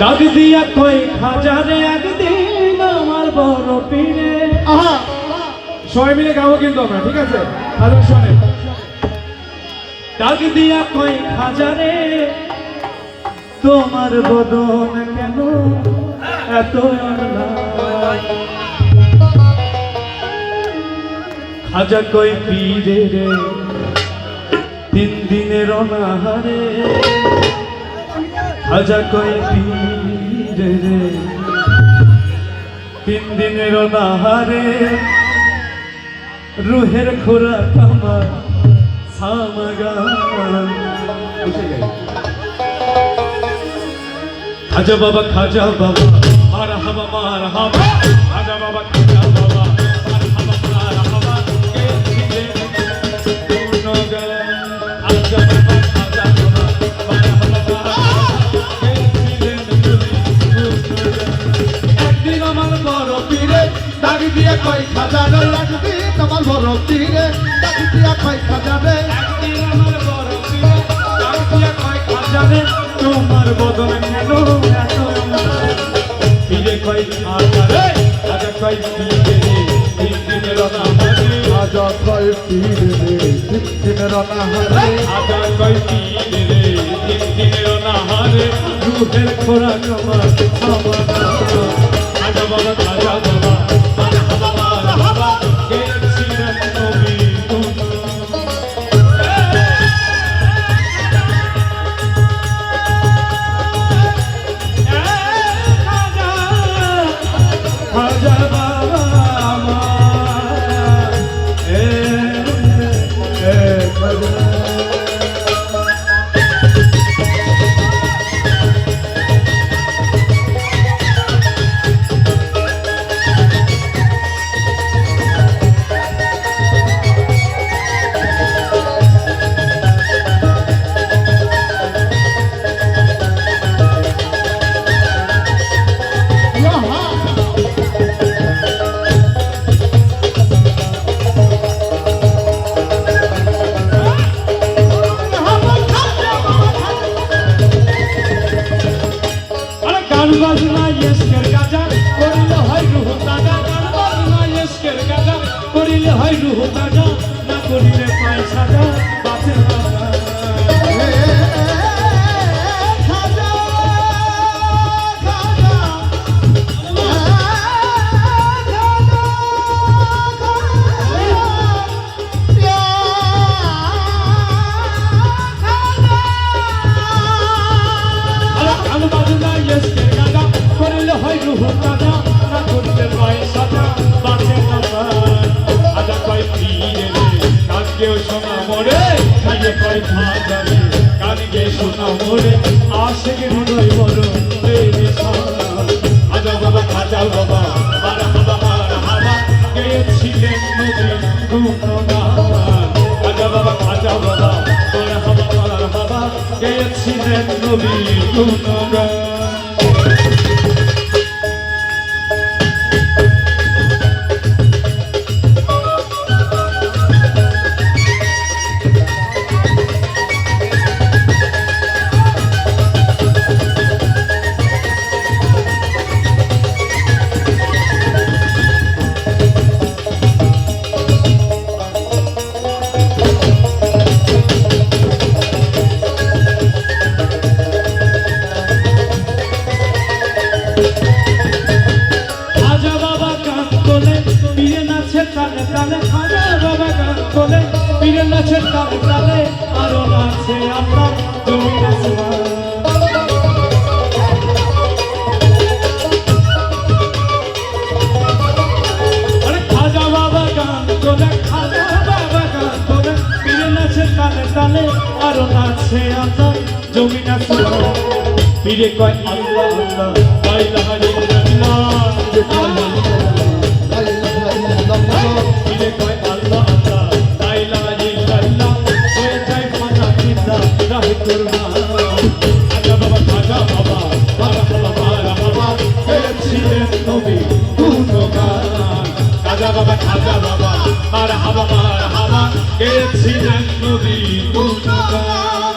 ডাক দিয়া কই হাজারে একদিন আমার বড় পীরে। আহা। সবাই মিলে গাবো কিন্তু আমরা ঠিক আছে? তাহলে শোনেন। ডাক দিয়া কই হাজারে তোমার বদন কেন এত? খাজা কই পীরে রে তিন দিনের অনাহারে? খাজা কই পীরে রে। তিন দিনের অনাহারে রুহের খোরাক আমার খাজা বাবা খাজা বাবা মার হাবা মার হাবা খাজা বাবা কয় খাজারে খাজা কয় পীরে তিন দিনের অনাহারে খাজা কই পীরে তিন দিনের অনাহারে খাজা কয় পীরে তিন দিনের অনাহারে রুহের খোরাক আমার খাওয়া আজা বাবা আজা বাবা। মারহাবা খাইয়ে কয় খাজা রে কান গে শোনা মরে, আশেক হৃদয় বড় রে সারা আজা বাবা, খাজা বাবা মার হাবা মার হাবা গেছিলেন নদী গুণগান খাজা বাবা খাজা বাবা মার হাবা মার হাবা গেছিলেন নবী গুণগান পীরে কয়, আল্লাহ আল্লাহ লা ইলাহা ইল্লাল্লাহ। ফিরে কয় আল্লাহ আল্লাহ লা ইলাহা ইল্লাল্লাহ হয়ে যায় ফানা চিন্তা রাহে খাজা বাবা খাজা বাবা খাজা বাবা বাবা মারহাবা মারহাবা গেছিলেন নবী গুণগান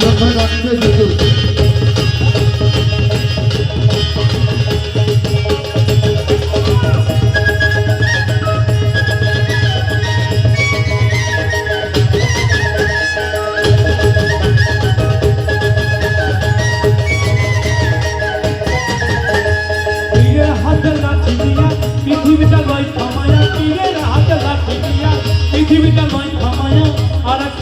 Şuradan ben aktif ediyorum.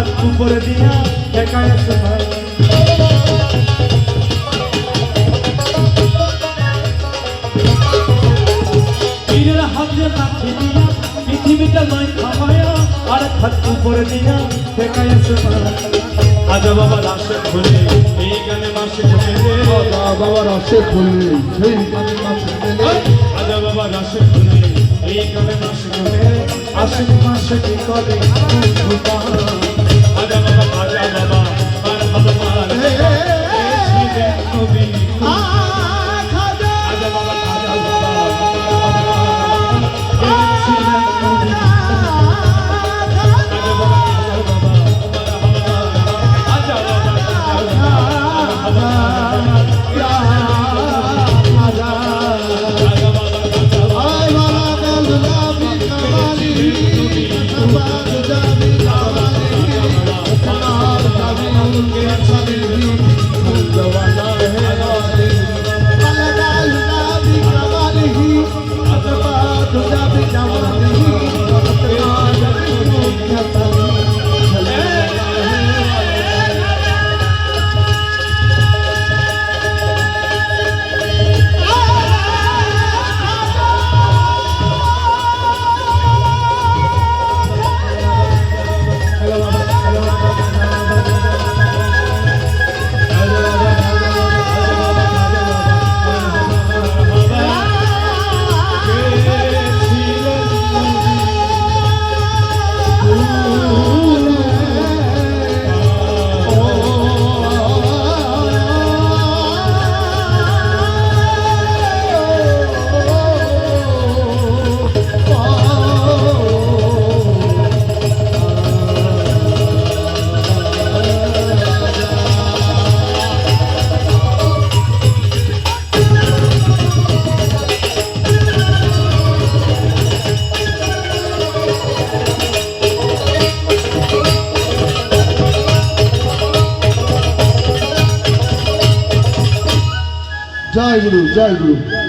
হাত উপরে দিয়া একা এসে ভাই পীরের হাতে লাঠি দিয়া পৃথিবীটা লয় থামায়া আর হাত উপরে দিয়া একা এসে ভাই আজা বাবা রাশে খুলে এই গানে মাসে খুলে সেই আজা বাবা রাশে খুলে এই কালে মাসে খুলে আশিক মাসে কি করে Jai Guru, Jai Guru.